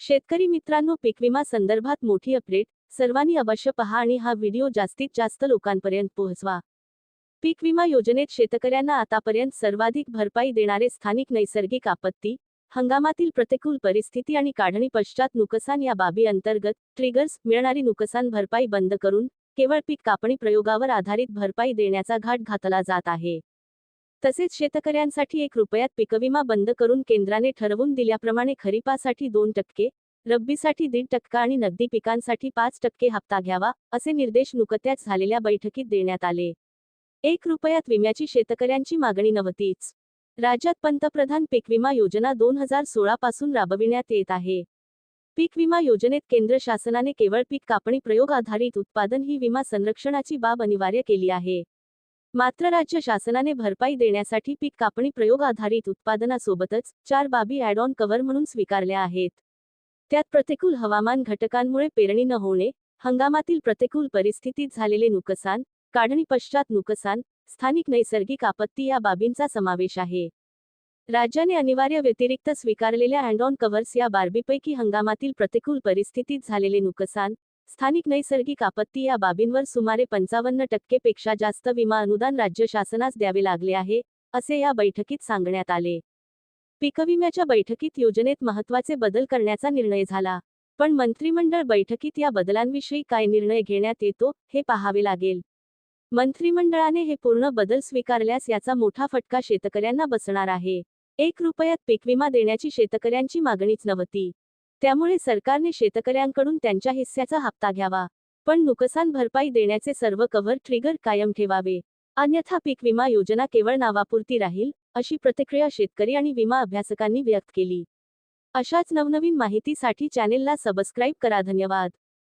शेतकरी मित्रांनो पीक विमा संदर्भात मोठी अपडेट. सर्वांनी अवश्य पहा आणि हा व्हिडिओ जास्तीत जास्त लोकांपर्यंत पोहोचवा. पीक विमा योजनेत शेतकऱ्यांना आतापर्यंत सर्वाधिक भरपाई देणारे स्थानिक नैसर्गिक आपत्ती हंगामातील प्रतिकूल परिस्थिती आणि काढणी पश्चात नुकसान या बाबी अंतर्गत ट्रिगर्स मिळणारी नुकसान भरपाई बंद करून केवळ पीक कापणी प्रयोगावर आधारित भरपाई देण्याचा घाट घातला जात आहे. तसेच शेतकऱ्यांसाठी एक रुपयात पिकविमा बंद करून केंद्राने ठरवून दिल्याप्रमाणे खरीपासाठी दोन टक्के रब्बीसाठी दीड टक्का आणि नगदी पिकांसाठी पाच टक्के हप्ता घ्यावा असे निर्देश नुकत्याच झालेल्या बैठकीत देण्यात आले. एक रुपयात विम्याची शेतकऱ्यांची मागणी नव्हतीच. राज्यात पंतप्रधान पीक विमा योजना दोन हजार सोळा पासून राबविण्यात येत आहे. पीक विमा योजनेत केंद्र शासनाने केवळ पीक कापणी प्रयोग आधारित उत्पादन ही विमा संरक्षणाची बाब अनिवार्य केली आहे. मात्र राज्य शासनाने भरपाई देण्यासाठी पीक कापणी प्रयोग आधारित उत्पादनासोबतच चार बाबी ॲड ऑन कव्हर म्हणून स्वीकारल्या आहेत. त्यात प्रतिकूल हवामान घटकांमुळे पेरणी न होणे हंगामातील प्रतिकूल परिस्थितीत झालेले नुकसान काढणी पश्चात नुकसान स्थानिक नैसर्गिक आपत्ती या बाबींचा समावेश आहे. राज्याने अनिवार्य व्यतिरिक्त स्वीकारलेल्या अँड ऑन कव्हर्स या बारबीपैकी हंगामातील प्रतिकूल परिस्थितीत झालेले नुकसान स्थानिक नैसर्गिक आपत्ती या बाबींवर सुमारे पंचावन्न टक्केपेक्षा जास्त विमा अनुदान राज्य शासनास द्यावे लागले आहे असे या बैठकीत सांगण्यात आले. पीकविम्याच्या बैठकीत योजनेत महत्त्वाचे बदल करण्याचा निर्णय झाला पण मंत्रिमंडळ बैठकीत या बदलांविषयी काय निर्णय घेण्यात येतो हे पाहावे लागेल. मंत्रिमंडळाने हे पूर्ण बदल स्वीकारल्यास याचा मोठा फटका शेतकऱ्यांना बसणार आहे. एक रुपयात पीक विमा देण्याची शेतकऱ्यांची मागणीच नव्हती. त्यामुळे सरकारने शेतकऱ्यांकडून त्यांच्या हिस्स्याचा हप्ता घ्यावा. पण नुकसान भरपाई देण्याचे सर्व कव्हर ट्रिगर कायम ठेवावे. अन्यथा पीक विमा योजना केवळ नावापुरती राहील अशी प्रतिक्रिया शेतकरी आणि विमा अभ्यासकांनी व्यक्त केली. अशाच नवनवीन माहितीसाठी चॅनेलला सबस्क्राईब करा. धन्यवाद.